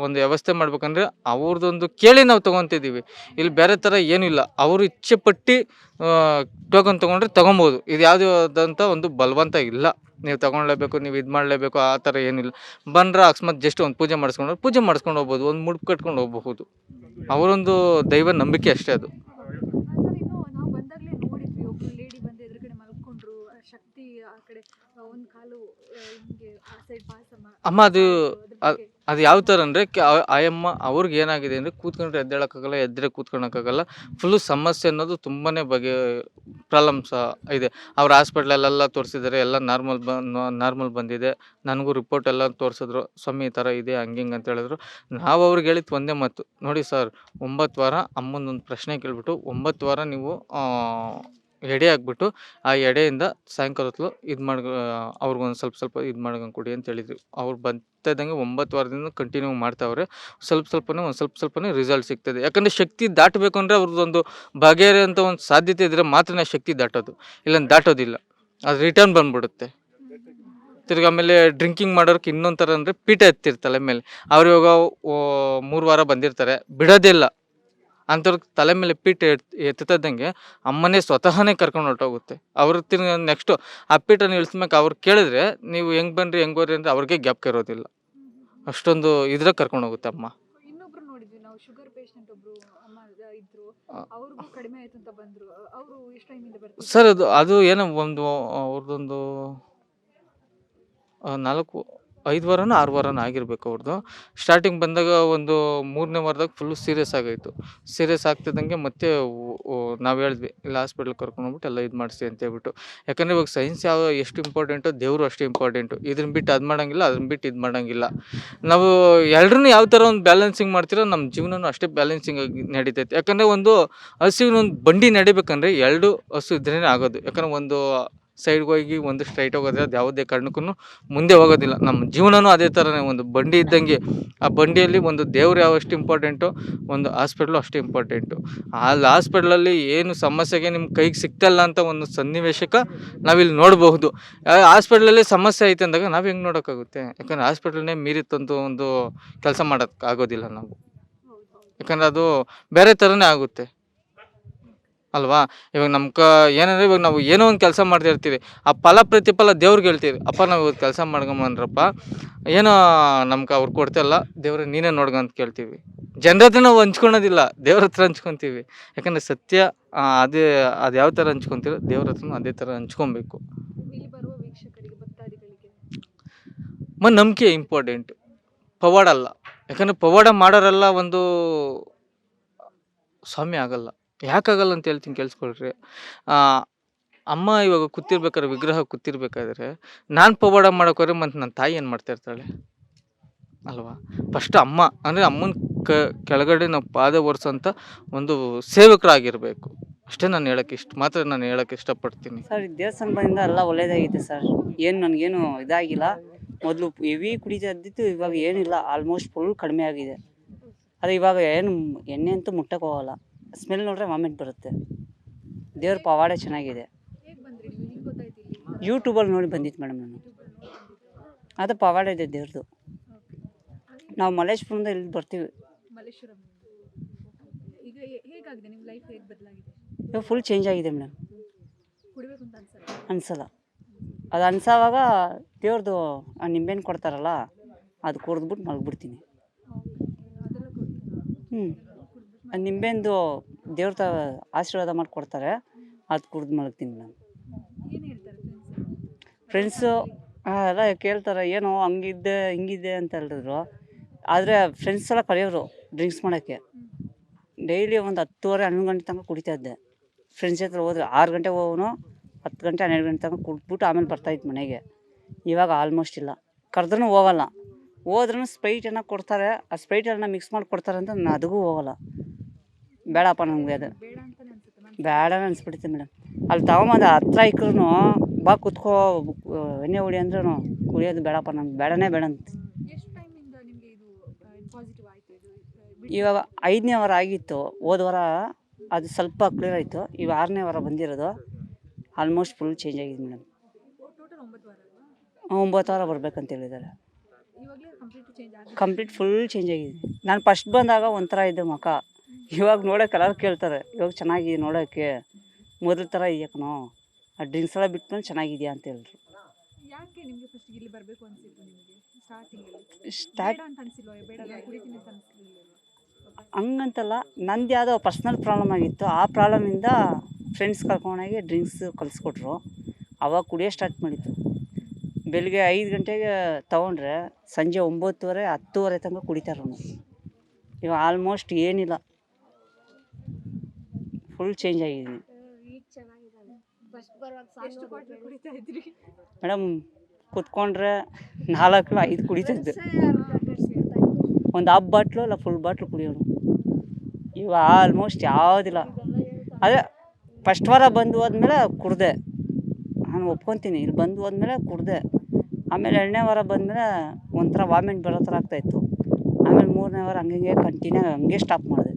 ಒಂದು ವ್ಯವಸ್ಥೆ ಮಾಡ್ಬೇಕಂದ್ರೆ ಅವ್ರದ್ದೊಂದು ಕೇಳಿ ನಾವು ತೊಗೊತಿದ್ದೀವಿ. ಇಲ್ಲಿ ಬೇರೆ ಥರ ಏನೂ ಇಲ್ಲ. ಅವರು ಇಚ್ಛೆ ಪಟ್ಟು ಟೋಕನ್ ತೊಗೊಂಡ್ರೆ ತೊಗೊಬೋದು. ಇದು ಯಾವುದಾದಂಥ ಒಂದು ಬಲವಂತ ಇಲ್ಲ. ನೀವು ತೊಗೊಳ್ಳೇಬೇಕು, ನೀವು ಇದು ಮಾಡಲೇಬೇಕು, ಆ ಥರ ಏನಿಲ್ಲ ಬಂದ್ರೆ ಅಕಸ್ಮಾತ್ ಜಸ್ಟ್ ಒಂದು ಪೂಜೆ ಮಾಡಿಸ್ಕೊಂಡ್ರೆ ಪೂಜೆ ಮಾಡಿಸ್ಕೊಂಡು ಹೋಗ್ಬೋದು, ಒಂದು ಮುಡ್ಪು ಕಟ್ಕೊಂಡು ಹೋಗಬಹುದು. ಅವರೊಂದು ದೈವ ನಂಬಿಕೆ ಅಷ್ಟೇ ಅದು. ನಾವು ಬಂದಾಗಲೇ ನೋಡಿದ್ವಿ ಒಬ್ರು ಲೇಡಿ ಬಂದು ಎದುರುಗಡೆ ಮಲ್ಕೊಂಡ್ರು ಆ ಶಕ್ತಿ ಆ ಕಡೆ ಆ, ಒಂದ್ ಕಾಲು ಆ, ಹಿಂಗೆ ಆ ಸೈಡ್ ಪಾಸ ಅಮ್ಮ ಅದು ಅದ್- ಅದು ಯಾವ ಥರ ಅಂದರೆ ಆಯಮ್ಮ ಅವ್ರಿಗೆ ಏನಾಗಿದೆ ಅಂದರೆ ಕೂತ್ಕೊಂಡ್ರೆ ಎದ್ದೇಳೋಕ್ಕಾಗಲ್ಲ, ಎದ್ದರೆ ಕೂತ್ಕೊಳಕ್ಕಾಗಲ್ಲ. ಫುಲ್ಲು ಸಮಸ್ಯೆ ಅನ್ನೋದು ತುಂಬಾ ಬಗೆ, ಪ್ರಾಬ್ಲಮ್ಸ್ ಇದೆ. ಅವ್ರ ಹಾಸ್ಪಿಟ್ಲಲ್ಲೆಲ್ಲ ತೋರಿಸಿದ್ದಾರೆ, ಎಲ್ಲ ನಾರ್ಮಲ್ ಬ ನಾರ್ಮಲ್ ಬಂದಿದೆ. ನನಗೂ ರಿಪೋರ್ಟ್ ಎಲ್ಲ ತೋರಿಸಿದ್ರು, ಸ್ವಾಮಿ ಈ ಥರ ಇದೆ, ಹಂಗೆ ಅಂತ ಹೇಳಿದ್ರು. ನಾವು ಅವ್ರಿಗೆ ಹೇಳಿದ್ದು ಒಂದೇ ಮಾತು. ನೋಡಿ ಸರ್, ಒಂಬತ್ತು ವಾರ ಅಮ್ಮನೊಂದು ಪ್ರಶ್ನೆ ಕೇಳಿಬಿಟ್ಟು, ಒಂಬತ್ತು ವಾರ ನೀವು ಎಡೆ ಹಾಕ್ಬಿಟ್ಟು ಆ ಎಡೆಯಿಂದ ಸಾಯಂಕಾಲ ಹೊತ್ತು ಇದು ಮಾಡಿ ಅವ್ರಿಗೊಂದು ಸ್ವಲ್ಪ ಸ್ವಲ್ಪ ಇದು ಮಾಡ್ಕೊಂಡು ಕೊಡಿ ಅಂತ ಹೇಳಿದ್ವಿ. ಅವ್ರು ಬಂತದಂಗೆ ಒಂಬತ್ತು ವಾರದಿಂದ ಕಂಟಿನ್ಯೂ ಮಾಡ್ತಾವ್ರೆ. ಸ್ವಲ್ಪ ಸ್ವಲ್ಪನೇ ಒಂದು ಸ್ವಲ್ಪ ಸ್ವಲ್ಪನೇ ರಿಸಲ್ಟ್ ಸಿಗ್ತದೆ. ಯಾಕಂದರೆ ಶಕ್ತಿ ದಾಟಬೇಕು ಅಂದರೆ ಅವ್ರದ್ದೊಂದು ಅಂತ ಒಂದು ಸಾಧ್ಯತೆ ಇದ್ದರೆ ಮಾತ್ರನೇ ಶಕ್ತಿ ದಾಟೋದು. ಇಲ್ಲೊಂದು ದಾಟೋದಿಲ್ಲ. ಅದು ರಿಟರ್ನ್ ಬಂದ್ಬಿಡುತ್ತೆ. ತಿರ್ಗಿ ಆಮೇಲೆ ಡ್ರಿಂಕಿಂಗ್ ಮಾಡೋರ್ಗೆ ಇನ್ನೊಂದು ಥರ ಅಂದರೆ ಪೀಠ ಎತ್ತಿರ್ತಲ್ಲ ಮೇಲೆ. ಅವ್ರು ಇವಾಗ ಮೂರು ವಾರ ಬಂದಿರ್ತಾರೆ. ಬಿಡೋದಿಲ್ಲ ಅಂಥವ್ರಿಗೆ ತಲೆ ಮೇಲೆ ಪೀಠ ಎತ್ತಿದ್ದಂಗೆ ಅಮ್ಮನೇ ಸ್ವತಃನೇ ಕರ್ಕೊಂಡು ಹೊರಟೋಗುತ್ತೆ. ಅವ್ರ ತಿರ್ಗಿ ನೆಕ್ಸ್ಟು ಆ ಪೀಠನ ಇಳಿಸ್ಬೇಕು ಅವ್ರು ಕೇಳಿದ್ರೆ ನೀವು ಹೆಂಗೆ ಬನ್ರಿ ಹೆಂಗೆ ಬರ್ರಿ ಅಂದರೆ ಅವ್ರಿಗೆ ಗ್ಯಾಪ್ ಇರೋದಿಲ್ಲ. ಅಷ್ಟೊಂದು ಇದ್ರಾಗ ಕರ್ಕೊಂಡು ಹೋಗುತ್ತೆ ಅಮ್ಮ. ಶುಗರ್ ಪೇಷಂಟ್ ಒಬ್ರು ಅಮ್ಮ ಇದ- ಇದ್ರು. ಅವ್ರಿಗೂ ಕಡಿಮೆ ಆಯ್ತು ಅಂತ ಬಂದ್ರು. ಅವರು ಎಷ್ಟು ಟೈಮಿಂದ ಬರ್ತಾರೆ ಸರ್ ಅದು ಅದು ಏನೋ ಒಂದು ಅವ್ರದ್ದೊಂದು ನಾಲ್ಕು ಐದು ವಾರನೋ ಆರು ವಾರನೋ ಆಗಿರ್ಬೇಕು ಅವ್ರದ್ದು ಸ್ಟಾರ್ಟಿಂಗ್ ಬಂದಾಗ ಒಂದು ಮೂರನೇ ವಾರದಾಗ ಫುಲ್ಲು ಸೀರಿಯಸ್ ಆಗೋಯ್ತು ಸೀರಿಯಸ್ ಆಗ್ತಿದ್ದಂಗೆ ಮತ್ತೆ ನಾವು ಹೇಳಿದ್ವಿ, ಇಲ್ಲ ಹಾಸ್ಪಿಟ್ಲಿಗೆ ಕರ್ಕೊಂಡೋಗ್ಬಿಟ್ಟು ಎಲ್ಲ ಇದು ಮಾಡಿಸಿ ಅಂತ ಹೇಳ್ಬಿಟ್ಟು. ಯಾಕಂದರೆ ಇವಾಗ ಸೈನ್ಸ್ ಯಾವ ಎಷ್ಟು ಇಂಪಾರ್ಟೆಂಟು ದೇವರು ಅಷ್ಟು ಇಂಪಾರ್ಟೆಂಟು ಇದನ್ನ ಬಿಟ್ಟು ಅದು ಮಾಡೋಂಗಿಲ್ಲ ಅದನ್ನ ಬಿಟ್ಟು ಇದು ಮಾಡೋಂಗಿಲ್ಲ. ನಾವು ಎರಡನ್ನೂ ಯಾವ ಥರ ಒಂದು ಬ್ಯಾಲೆನ್ಸಿಂಗ್ ಮಾಡ್ತೀರೋ ನಮ್ಮ ಜೀವನನೂ ಅಷ್ಟೇ ಬ್ಯಾಲೆನ್ಸಿಂಗ್ ಆಗಿ ನಡೀತೈತೆ. ಯಾಕಂದರೆ ಒಂದು ಹಸುವಿನ ಒಂದು ಬಂಡಿ ನಡಿಬೇಕಂದ್ರೆ ಎರಡು ಹಸು ಇದ್ರೇ ಆಗೋದು. ಯಾಕಂದರೆ ಒಂದು ಸೈಡ್ಗೆ ಹೋಗಿ ಒಂದು ಸ್ಟ್ರೈಟ್ ಹೋಗೋದ್ರೆ ಅದು ಯಾವುದೇ ಕಾರಣಕ್ಕೂ ಮುಂದೆ ಹೋಗೋದಿಲ್ಲ. ನಮ್ಮ ಜೀವನನೂ ಅದೇ ಥರನೇ ಒಂದು ಬಂಡಿ ಇದ್ದಂಗೆ. ಆ ಬಂಡಿಯಲ್ಲಿ ಒಂದು ದೇವ್ರು ಯಾವ ಅಷ್ಟು ಇಂಪಾರ್ಟೆಂಟು ಒಂದು ಹಾಸ್ಪಿಟ್ಲು ಅಷ್ಟು ಇಂಪಾರ್ಟೆಂಟು ಅಲ್ಲಿ ಹಾಸ್ಪಿಟ್ಲಲ್ಲಿ ಏನು ಸಮಸ್ಯೆಗೆ ನಿಮ್ಮ ಕೈಗೆ ಸಿಗ್ತಲ್ಲ ಅಂತ ಒಂದು ಸನ್ನಿವೇಶಕ್ಕೆ ನಾವಿಲ್ಲಿ ನೋಡಬಹುದು. ಹಾಸ್ಪಿಟ್ಲಲ್ಲಿ ಸಮಸ್ಯೆ ಐತೆ ಅಂದಾಗ ನಾವು ಹೆಂಗೆ ನೋಡೋಕ್ಕಾಗುತ್ತೆ? ಯಾಕಂದ್ರೆ ಹಾಸ್ಪಿಟ್ಲನ್ನೇ ಮೀರಿತ್ತಂತೂ ಒಂದು ಕೆಲಸ ಮಾಡೋಕ್ಕೆ ಆಗೋದಿಲ್ಲ ನಾವು. ಯಾಕಂದ್ರೆ ಅದು ಬೇರೆ ಥರನೇ ಆಗುತ್ತೆ. ಅಲ್ವಾ? ಇವಾಗ ನಮ್ಮ ಕ ಏನಂದರೆ ಇವಾಗ ನಾವು ಏನೋ ಒಂದು ಕೆಲಸ ಮಾಡ್ತಾ ಇರ್ತೀವಿ. ಆ ಫಲ ಪ್ರತಿಫಲ ದೇವ್ರಿಗೆ ಹೇಳ್ತೀವಿ. ಅಪ್ಪ ನಾವು ಇವತ್ತು ಕೆಲಸ ಮಾಡ್ಕೊಂಬಂದ್ರಪ್ಪ ಏನೋ ನಮ್ಗೆ ಅವ್ರು ಕೊಡ್ತಿಲ್ಲ ದೇವ್ರ ನೀನೇ ನೋಡ್ಗ ಅಂತ ಕೇಳ್ತೀವಿ. ಜನರ ಹತ್ರ ನಾವು ಹಂಚ್ಕೊಳೋದಿಲ್ಲ ದೇವ್ರ ಹತ್ರ ಹಂಚ್ಕೊತೀವಿ. ಯಾಕಂದರೆ ಸತ್ಯ ಅದೇ ಅದು ಯಾವ ಥರ ಹಂಚ್ಕೊತೀರೋ ದೇವ್ರ ಹತ್ರನೂ ಅದೇ ಥರ ಹಂಚ್ಕೊಬೇಕು. ಮ ನಂಬಿಕೆ ಇಂಪಾರ್ಟೆಂಟ್ ಪವಾಡ ಅಲ್ಲ. ಯಾಕಂದರೆ ಪವಾಡ ಮಾಡೋರೆಲ್ಲ ಒಂದು ಸ್ವಾಮಿ ಆಗಲ್ಲ. ಯಾಕಾಗಲ್ಲ ಅಂತ ಹೇಳ್ತೀನಿ ಕೇಳಿಸ್ಕೊಳ್ರಿ. ಅಮ್ಮ ಇವಾಗ ಕೂತಿರ್ಬೇಕಾದ್ರೆ ವಿಗ್ರಹ ಕೂತಿರ್ಬೇಕಾದ್ರೆ ನಾನು ಪವಾಡ ಮಾಡೋಕೋದ್ರೆ ಮತ್ತು ನನ್ನ ತಾಯಿ ಏನು ಮಾಡ್ತಾ ಇರ್ತಾಳೆ? ಅಲ್ವಾ? ಫಸ್ಟ್ ಅಮ್ಮ, ಅಂದರೆ ಅಮ್ಮನ ಕ, ಕೆಳಗಡೆ ನಾವು ಪಾದ ಒರೆಸೋಂಥ ಒಂದು ಸೇವಕರಾಗಿರಬೇಕು. ಅಷ್ಟೇ ನಾನು ಹೇಳಕ್ಕೆ ಇಷ್ಟ, ಮಾತ್ರ ನಾನು ಹೇಳಕ್ಕೆ ಇಷ್ಟಪಡ್ತೀನಿ. ಸರ್ ದೇವಸ್ಥಾನದಿಂದ ಎಲ್ಲ ಒಳ್ಳೇದಾಗಿದೆ ಸರ್ ಏನು ನನಗೇನು ಇದಾಗಿಲ್ಲ. ಮೊದಲು ಹೆವಿ ಕುಡಿತಾ ಇದ್ದಿತ್ತು, ಇವಾಗ ಏನಿಲ್ಲ ಆಲ್ಮೋಸ್ಟ್ ಫುಲ್ ಕಡಿಮೆ ಆಗಿದೆ. ಅದು ಇವಾಗ ಏನು ಎಣ್ಣೆ ಅಂತೂ ಮುಟ್ಟಕ್ಕೆ ಹೋಗಲ್ಲ. ಸ್ಮೆಲ್ ನೋಡ್ರೆ ವಾಮಿಟ್ ಬರುತ್ತೆ. ದೇವ್ರ ಪವಾಡ ಚೆನ್ನಾಗಿದೆ. ಯೂಟ್ಯೂಬಲ್ಲಿ ನೋಡಿ ಬಂದಿತ್ತು ಮೇಡಮ್ ನಾನು? ಅದು ಪವಾಡ ಇದೆ ದೇವ್ರದ್ದು ನಾವು ಮಲೇಶ್ಪುರದಿಂದ ಇಲ್ಲಿ ಬರ್ತೀವಿ. ಇವಾಗ ಫುಲ್ ಚೇಂಜ್ ಆಗಿದೆ ಮೇಡಮ್. ಅನ್ಸಲ್ಲ. ಅದು ಅನ್ಸೋವಾಗ ದೇವ್ರದ್ದು ನಿಂಬೆಹಣ್ಣು ಕೊಡ್ತಾರಲ್ಲ, ಅದು ಕುಡಿದ್ಬಿಟ್ಟು ಮಲಗಿಬಿಡ್ತೀನಿ? ಹ್ಞೂ ನಿಂಬೆಂದು ದೇವ್ರ ತ ಆಶೀರ್ವಾದ ಮಾಡಿ ಕೊಡ್ತಾರೆ ಅದು ಕುಡ್ದು ಮಲಗ್ತೀನಿ ನಾನು. ಏನು ಹೇಳ್ತಾರೆ ಫ್ರೆಂಡ್ಸ್ ಎಲ್ಲ ಕೇಳ್ತಾರೆ ಏನೋ ಹಂಗಿದ್ದೆ ಹಿಂಗಿದ್ದೆ ಅಂತ ಹೇಳಿದ್ರು. ಆದರೆ ಫ್ರೆಂಡ್ಸ್ ಎಲ್ಲ ಕರೆಯೋರು ಡ್ರಿಂಕ್ಸ್ ಮಾಡೋಕ್ಕೆ. ಡೈಲಿ ಒಂದು ಹತ್ತುವರೆ ಹನ್ನೊಂದು ಗಂಟೆ ತನಕ ಕುಡಿತಾ ಇದ್ದೆ. ಫ್ರೆಂಡ್ಸ್ ಹತ್ರ ಹೋದ್ರೆ ಆರು ಗಂಟೆ ಹೋಗೋನು ಹತ್ತು ಗಂಟೆ ಹನ್ನೆರಡು ಗಂಟೆ ತನಕ ಕುಡ್ಬಿಟ್ಟು ಆಮೇಲೆ ಬರ್ತಾಯಿತ್ತು ಮನೆಗೆ. ಇವಾಗ ಆಲ್ಮೋಸ್ಟ್ ಇಲ್ಲ. ಕರೆದ್ರೂ ಹೋಗಲ್ಲ. ಹೋದ್ರೂ ಸ್ಪ್ರೈಟನ್ನು ಕೊಡ್ತಾರೆ. ಆ ಸ್ಪ್ರೈಟನ್ನು ಮಿಕ್ಸ್ ಮಾಡಿ ಕೊಡ್ತಾರೆ ಅಂತ ನಾನು ಅದಕ್ಕೂ ಹೋಗಲ್ಲ. ಬೇಡಪ್ಪ ನಮಗೆ ಅದು. ಬೇಡ ಅನ್ಸ್ಬಿಡುತ್ತೆ ಮೇಡಮ್. ಅಲ್ಲಿ ತಗೊಂಬಂದು ಹತ್ರ ಇಕ್ಕರೂ ಬಾ ಕುತ್ಕೋ ಎಣ್ಣೆ ಹೊಡಿ ಅಂದ್ರೂ ಕುಡಿಯೋದು ಬೇಡಪ್ಪ ನಮ್ಗೆ ಬೇಡನೇ ಬೇಡ ಅಂತ. ಇವಾಗ ಐದನೇ ವಾರ ಆಗಿತ್ತು ಹೋದ ವಾರ ಅದು ಸ್ವಲ್ಪ ಕ್ಲಿಯರ್ ಆಯಿತು ಇವಾಗ ಆರನೇ ವಾರ ಬಂದಿರೋದು ಆಲ್ಮೋಸ್ಟ್ ಫುಲ್ ಚೇಂಜ್ ಆಗಿದೆ ಮೇಡಮ್. ಒಂಬತ್ತು ವಾರ ಬರ್ಬೇಕಂತ ಹೇಳಿದ್ದಾರೆ. ಕಂಪ್ಲೀಟ್ ಫುಲ್ ಚೇಂಜ್ ಆಗಿದೆ. ನಾನು ಫಸ್ಟ್ ಬಂದಾಗ ಒಂಥರ ಇದ್ದೆ ಮುಖ ಇವಾಗ ನೋಡೋಕೆ ಎಲ್ಲರೂ ಕೇಳ್ತಾರೆ ಇವಾಗ ಚೆನ್ನಾಗಿದೆ ನೋಡೋಕ್ಕೆ ಮೊದಲ ಥರ ಇದೆಯಕ್ಕನೋ ಆ ಡ್ರಿಂಕ್ಸ್ ಎಲ್ಲ ಬಿಟ್ಕೊಂಡು ಚೆನ್ನಾಗಿದೆಯಾ ಅಂತ ಹೇಳಿದ್ರು ಯಾಕೆ ನಿಮಗೆ ಫಸ್ಟ್ ಇಲ್ಲಿ ಬರಬೇಕು ಅನ್ಸಿತ್ತು ನಿಮಗೆ ಸ್ಟಾರ್ಟಿಂಗ್ ಅಲ್ಲಿ? ಸ್ಟಾರ್ಟ್ ಬೇಡ ಅಂತ ಅನ್ಸಿಲ್ವಾ? ಬೇಡ ನಾನು ಕುಡಿತೀನಿ ಅಂತ ಅನ್ಸಿರ್ಲಿಲ್ವಾ ಹಂಗಂತಲ್ಲ ನಂದು ಯಾವುದೋ ಪರ್ಸ್ನಲ್ ಪ್ರಾಬ್ಲಮ್ ಆಗಿತ್ತು. ಆ ಪ್ರಾಬ್ಲಮಿಂದ ಫ್ರೆಂಡ್ಸ್ ಕರ್ಕೊಂಡೋಗಿ ಡ್ರಿಂಕ್ಸ್ ಕಲಿಸ್ಕೊಟ್ರು ಅವಾಗ ಕುಡಿಯೋ ಸ್ಟಾರ್ಟ್ ಮಾಡಿತ್ತು ಬೆಳಿಗ್ಗೆ ಐದು ಗಂಟೆಗೆ ತೊಗೊಂಡ್ರೆ ಸಂಜೆ ಒಂಬತ್ತುವರೆ ಹತ್ತುವರೆ ತನಕ ಕುಡಿತಾರೆ ಇವಾಗ ಆಲ್ಮೋಸ್ಟ್ ಏನಿಲ್ಲ. ಫುಲ್ ಚೇಂಜ್ ಆಗಿದ್ದೀನಿ ಈಗ ಚೆನ್ನಾಗಿದ್ದಾನೆ ಫಸ್ಟ್ ಬರುವಾಗ ಎಷ್ಟು ಕುಡಿತಾ ಇದ್ರಿ? ಮೇಡಮ್ ಕುತ್ಕೊಂಡ್ರೆ ನಾಲ್ಕು ಐದು ಕುಡಿತಿದ್ದೆ ಒಂದು ಹಾಫ್ ಬಾಟ್ಲು ಅಲ್ಲ ಫುಲ್ ಬಾಟ್ಲು ಕುಡಿಯೋನು ಇವ ಆಲ್ಮೋಸ್ಟ್ ಯಾವುದಿಲ್ಲ. ಅದೇ ಫಸ್ಟ್ ವಾರ ಬಂದು ಹೋದ್ಮೇಲೆ ಕುಡ್ದೆ. ನಾನು ಒಪ್ಕೊತೀನಿ ಇಲ್ಲಿ ಬಂದು ಹೋದ್ಮೇಲೆ ಕುಡ್ದೆ. ಆಮೇಲೆ ಎರಡನೇ ವಾರ ಬಂದಮೇಲೆ ಒಂಥರ ವಾಮಿಟ್ ಬರೋ ಥರ ಆಗ್ತಾಯಿತ್ತು ಆಮೇಲೆ ಮೂರನೇ ವಾರ ಹಂಗೆ ಕಂಟಿನ್ಯೂ ಹಂಗೆ ಸ್ಟಾಪ್ ಮಾಡಿದೆ.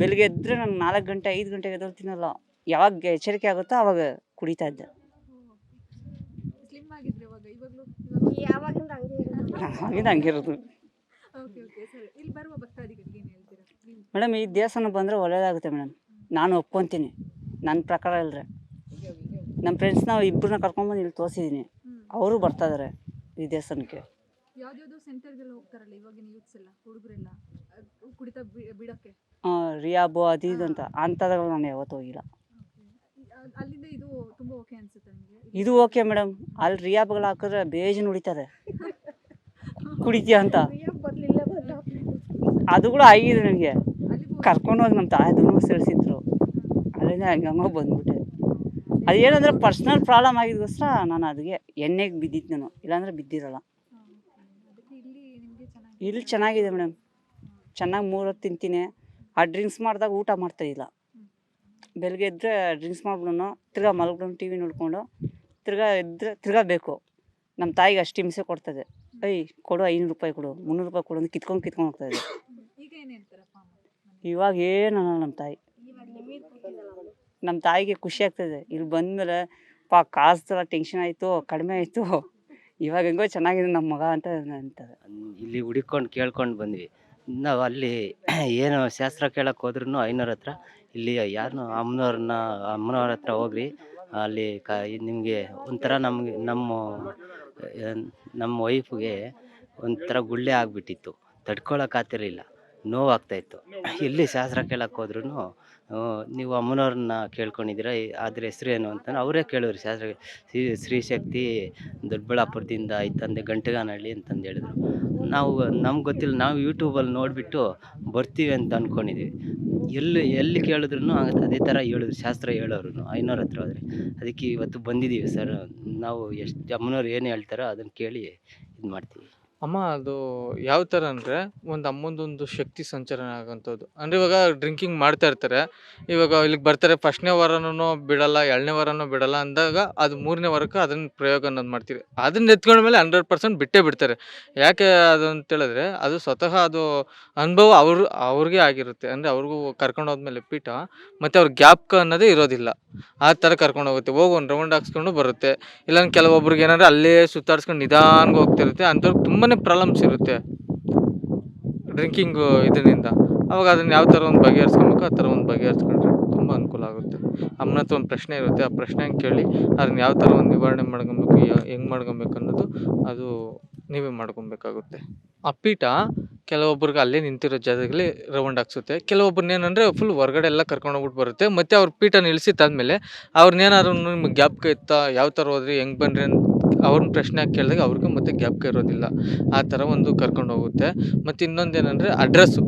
ಬೆಳಿಗ್ಗೆ ಎದ್ದರೆ ನಾನು ನಾಲ್ಕು ಗಂಟೆ, ಐದು ಗಂಟೆಗೆ ಎದ್ದೋಗ್ತೀನಲ್ಲ ಯಾವಾಗ ಎಚ್ಚರಿಕೆ ಆಗುತ್ತೋ ಆವಾಗ ಕುಡಿತಾ ಇದ್ದೆ. ಸ್ಲಿಮ್ ಆಗಿದ್ರಿ ಇವಾಗ ಇವಾಗಲೂ ಯಾವಾಗಿಂದ ಹಂಗೆ ಇರೋದು ಹಾಗಿದ್ದು ಹಂಗಿರೋದು. ಮೇಡಮ್ ಈ ದೇವಸ್ಥಾನ ಬಂದರೆ ಒಳ್ಳೇದಾಗುತ್ತೆ ಮೇಡಮ್ ನಾನು ಒಪ್ಕೊತೀನಿ. ನನ್ನ ಪ್ರಕಾರ ಇಲ್ಲರೆ ನಮ್ಮ ಫ್ರೆಂಡ್ಸ್ ನಾವು ಇಬ್ಬರನ್ನ ಕರ್ಕೊಂಬಂದು ಇಲ್ಲಿ ತೋರಿಸಿದ್ದೀನಿ. ಅವರು ಬರ್ತಾ ಇದಾರೆ ಈ ದೇವಸ್ಥಾನಕ್ಕೆ. ಯಾವ್ದ್ಯಾವ್ದೋ ಸೆಂಟರ್ಗೆಲ್ಲ ಹೋಗ್ತಾರಲ್ಲ ಇವಾಗಿನ ಯೂತ್ಸ್ ಎಲ್ಲ, ಹುಡುಗರೆಲ್ಲ ಕುಡಿತಾ ಬಿಡಕ್ಕೆ ರಿಯಾಬು ಅದು ಇದು ಅಂತ ಅಂಥದ್ರಲ್ಲಿ ನಾನು ಯಾವತ್ತೂ ಹೋಗಿಲ್ಲ. ಅಲ್ಲಿಂದ ಇದು ತುಂಬಾ ಓಕೆ ಅನ್ಸುತ್ತೆ ನಿಮಗೆ? ಇದು ಓಕೆ ಮೇಡಮ್. ಅಲ್ಲಿ ರಿಯಾಬ್ಗಳು ಹಾಕಿದ್ರೆ ಬೇಜನ್ ನುಡಿತಾರೆ. ಕುಡಿತೀಯ ಅಂತ. ಅದು ಕೂಡ ಆಗಿದೆ ನನಗೆ ಕರ್ಕೊಂಡು ಕರ್ಕೊಂಡೋಗಿ ನಮ್ಮ ತಾಯದೂ ಸೇರಿಸಿದ್ರು. ಅಲ್ಲಿಂದ ಹಂಗೆ ಬಂದ್ಬಿಟ್ಟೆ. ಬಂದ್ಬಿಟ್ಟೆ ಅದೇನಂದ್ರೆ ಪರ್ಸ್ನಲ್ ಪ್ರಾಬ್ಲಮ್ ಆಗಿದ್ದೋಸ್ಕರ ನಾನು ಅದಕ್ಕೆ ಎಣ್ಣೆಗೆ ಬಿದ್ದಿದ್ದು ನಾನು. ಇಲ್ಲಾಂದ್ರೆ ಬಿದ್ದಿರಲ್ಲ. ಇಲ್ಲಿ ಚೆನ್ನಾಗಿದೆ ಮೇಡಮ್. ಚೆನ್ನಾಗಿ ಮೂರು ಹೊತ್ತು ತಿಂತೀನಿ. ಆ ಡ್ರಿಂಕ್ಸ್ ಮಾಡಿದಾಗ ಊಟ ಮಾಡ್ತಾ ಇಲ್ಲ. ಬೆಳಗ್ಗೆ ಎದ್ದರೆ ಡ್ರಿಂಕ್ಸ್ ಮಾಡ್ಬಿಡೋಣ ತಿರ್ಗಾ ಮಲ್ಕೊಂಡು ಟಿ ವಿ ನೋಡಿಕೊಂಡು ತಿರ್ಗಾ ಎದ್ದರೆ ತಿರ್ಗಾ ಬೇಕು. ನಮ್ಮ ತಾಯಿಗೆ ಅಷ್ಟು ಹಿಂಸೆ ಕೊಡ್ತದೆ. ಐ ಕೊಡು ಐನೂರು ರೂಪಾಯಿ ಕೊಡು ಮುನ್ನೂರು ರೂಪಾಯಿ ಕೊಡು ಅಂತ ಕಿತ್ಕೊಂಡು ಕಿತ್ಕೊಂಡು ಹೋಗ್ತಾಯಿದೆ ಈಗ ಏನು ಹೇಳ್ತಾರಪ್ಪ ಇವಾಗ ಏನು ನಮ್ಮ ತಾಯಿ. ನಮ್ಮ ತಾಯಿಗೆ ಖುಷಿ ಆಗ್ತದೆ. ಇಲ್ಲಿ ಬಂದಮೇಲೆ ಪಾ ಕಾಸು ಟೆನ್ಷನ್ ಆಯಿತು ಕಡಿಮೆ ಆಯಿತು. ಇವಾಗ ಹೆಂಗೋ ಚೆನ್ನಾಗಿದೆ ನಮ್ಮ ಮಗ ಅಂತ ಅಂತಾರೆ. ಇಲ್ಲಿ ಹುಡುಕೊಂಡು ಕೇಳ್ಕೊಂಡು ಬಂದ್ವಿ. ನಾವು ಅಲ್ಲಿ ಏನು ಶಾಸ್ತ್ರ ಕೇಳಕ್ಕೆ ಹೋದ್ರೂ ಐನೂರ ಹತ್ರ. ಇಲ್ಲಿ ಯಾರನ್ನೂ ಅಮ್ಮನವ್ರನ್ನ, ಅಮ್ಮನವ್ರ ಹತ್ರ ಹೋಗ್ರಿ. ಅಲ್ಲಿ ಕ ನಿಮಗೆ ಒಂಥರ ನಮಗೆ, ನಮ್ಮ ನಮ್ಮ ವೈಫ್ಗೆ ಒಂಥರ ಗುಳ್ಳೆ ಆಗಿಬಿಟ್ಟಿತ್ತು. ತಡ್ಕೊಳಕ್ಕಾತಿರಲಿಲ್ಲ ನೋವಾಗ್ತಾಯಿತ್ತು ಇಲ್ಲಿ ಶಾಸ್ತ್ರ ಕೇಳಕ್ಕೆ ಹೋದ್ರೂ ನೀವು ಅಮ್ಮನವ್ರನ್ನ ಕೇಳ್ಕೊಂಡಿದ್ದೀರಾ? ಅದ್ರ ಹೆಸ್ರು ಏನು ಅಂತ ಅವರೇ ಕೇಳಿದ್ರು ಶಾಸ್ತ್ರ ಶ್ರೀ ಶ್ರೀಶಕ್ತಿ ದೊಡ್ಡಬಳ್ಳಾಪುರದಿಂದ ಆಯ್ತಂದೆ ಗಂಟೆಗಾನಹಳ್ಳಿ ಅಂತಂದು ಹೇಳಿದ್ರು. ನಾವು, ನಮ್ಗೆ ಗೊತ್ತಿಲ್ಲ, ನಾವು ಯೂಟ್ಯೂಬಲ್ಲಿ ನೋಡಿಬಿಟ್ಟು ಬರ್ತೀವಿ ಅಂತ ಅಂದ್ಕೊಂಡಿದ್ವಿ ಎಲ್ಲಿ ಎಲ್ಲಿ ಕೇಳಿದ್ರು ಅದೇ ಥರ ಹೇಳಿದ್ರು ಶಾಸ್ತ್ರ ಹೇಳೋರು ಐನೋರ ಹತ್ರ ಹೋದರೆ. ಅದಕ್ಕೆ ಇವತ್ತು ಬಂದಿದ್ದೀವಿ ಸರ್, ನಾವು ಎಷ್ಟು, ಅಮ್ಮನವ್ರು ಏನು ಹೇಳ್ತಾರೋ ಅದನ್ನು ಕೇಳಿ ಇದು ಮಾಡ್ತೀವಿ ಅಮ್ಮ, ಅದು ಯಾವ ಥರ ಅಂದರೆ ಒಂದು ಅಮ್ಮಂದೊಂದು ಶಕ್ತಿ ಸಂಚಲನ ಆಗೋಂಥದ್ದು. ಅಂದರೆ ಇವಾಗ ಡ್ರಿಂಕಿಂಗ್ ಮಾಡ್ತಾ ಇರ್ತಾರೆ. ಇವಾಗ ಇಲ್ಲಿಗೆ ಬರ್ತಾರೆ, ಫಸ್ಟ್ನೇ ವಾರನೂ ಬಿಡಲ್ಲ ಎರಡನೇ ವಾರನೂ ಬಿಡಲ್ಲ ಅಂದಾಗ ಅದು ಮೂರನೇ ವಾರಕ್ಕೆ ಅದನ್ನ ಪ್ರಯೋಗ ಅನ್ನೋದು ಮಾಡ್ತೀವಿ. ಅದನ್ನ ಎತ್ಕೊಂಡ್ಮೇಲೆ ಹಂಡ್ರೆಡ್ ಪರ್ಸೆಂಟ್ ಬಿಟ್ಟೇ ಬಿಡ್ತಾರೆ. ಯಾಕೆ ಅದು ಅಂತೇಳಿದ್ರೆ ಅದು ಸ್ವತಃ ಅದು ಅನುಭವ ಅವ್ರು, ಅವ್ರಿಗೆ ಆಗಿರುತ್ತೆ. ಅಂದರೆ ಅವ್ರಿಗೂ ಕರ್ಕೊಂಡು ಹೋದ್ಮೇಲೆ ಪೀಠ, ಮತ್ತು ಅವ್ರ ಗ್ಯಾಪ್ಕ ಅನ್ನೋದೇ ಇರೋದಿಲ್ಲ. ಆ ಥರ ಕರ್ಕೊಂಡು ಹೋಗುತ್ತೆ. ಹೋಗಿ, ಒಂದು ರೌಂಡ್ ಹಾಕ್ಸ್ಕೊಂಡು ಬರುತ್ತೆ. ಇಲ್ಲ ಕೆಲವೊಬ್ರಿಗೆ ಏನಂದ್ರೆ ಅಲ್ಲೇ ಸುತ್ತಾಡ್ಸ್ಕೊಂಡು ನಿಧಾನಕ್ಕೆ ಹೋಗ್ತಿರುತ್ತೆ. ಅಂಥವ್ರಿಗೆ ತುಂಬಾ ಪ್ರಾಬ್ಲಮ್ಸ್ ಇರುತ್ತೆ. ಡ್ರಿಂಕಿಂಗು ಇದರಿಂದ. ಅವಾಗ ಅದನ್ನು ಯಾವ ಥರ ಒಂದು ಬಗೆಹರಿಸ್ಕೊಬೇಕು ಆ ಥರ ಒಂದು ಬಗೆಹರಿಸ್ಕೊಂಡ್ರೆ ತುಂಬ ಅನುಕೂಲ ಆಗುತ್ತೆ. ಅಮ್ಮನ ಹತ್ರ ಒಂದು ಪ್ರಶ್ನೆ ಇರುತ್ತೆ, ಆ ಪ್ರಶ್ನೆ ಕೇಳಿ ಅದನ್ನ ಯಾವ ಥರ ಒಂದು ನಿವಾರಣೆ ಮಾಡ್ಕೊಬೇಕು ಹೆಂಗೆ ಮಾಡ್ಕೊಬೇಕು ಅನ್ನೋದು ಅದು ನೀವೇ ಮಾಡ್ಕೊಬೇಕಾಗುತ್ತೆ. ಆ ಪೀಠ ಕೆಲವೊಬ್ರಿಗೆ ಅಲ್ಲೇ ನಿಂತಿರೋ ಜಾಗದಲ್ಲಿ ರೌಂಡ್ ಹಾಕ್ಸುತ್ತೆ. ಕೆಲವೊಬ್ರನ್ನ ಏನಂದರೆ ಫುಲ್ ಹೊರಗಡೆ ಎಲ್ಲ ಕರ್ಕೊಂಡೋಗ್ಬಿಟ್ಟು ಬರುತ್ತೆ. ಮತ್ತು ಅವ್ರ ಪೀಠ ನಿಲ್ಸಿದ್ದಾದ್ಮೇಲೆ ಅವ್ರನ್ನೇನಾದ್ರು ನಿಮ್ಗೆ ಗ್ಯಾಪ್ಗೆ ಇತ್ತಾ, ಯಾವ ಥರ ಹೋದ್ರಿ, ಹೆಂಗೆ ಬನ್ನಿರಿ ಅಂತ ಅವ್ರನ್ನ ಪ್ರಶ್ನೆ ಕೇಳಿದಾಗ ಅವ್ರಿಗೂ ಮತ್ತೆ ಗ್ಯಾಪ್ ಇರೋದಿಲ್ಲ. ಆ ಥರ ಒಂದು ಕರ್ಕೊಂಡು ಹೋಗುತ್ತೆ. ಮತ್ತು ಇನ್ನೊಂದು ಏನಂದರೆ ಅಡ್ರೆಸ್ಸು.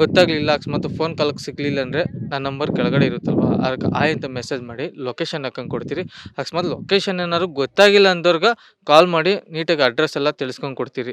ಗೊತ್ತಾಗಲಿಲ್ಲ, ಅಕಸ್ಮಾತ್ ಫೋನ್ ಕಾಲಕ್ಕೆ ಸಿಗಲಿಲ್ಲ ಅಂದರೆ ನನ್ನ ನಂಬರ್ ಕೆಳಗಡೆ ಇರುತ್ತಲ್ವ? ಅದಕ್ಕೆ ಆಯ್ ಅಂತ ಮೆಸೇಜ್ ಮಾಡಿ ಲೊಕೇಶನ್ ಹಾಕೊಂಡು ಕೊಡ್ತೀರಿ. ಅಕಸ್ಮಾತ್ ಲೊಕೇಶನ್ ಏನಾದ್ರು ಗೊತ್ತಾಗಿಲ್ಲ ಅಂದವ್ರಿಗೆ ಕಾಲ್ ಮಾಡಿ, ನೀಟಾಗಿ ಅಡ್ರೆಸ್ ಎಲ್ಲ ತಿಳಿಸ್ಕೊಂಡು ಕೊಡ್ತೀರಿ.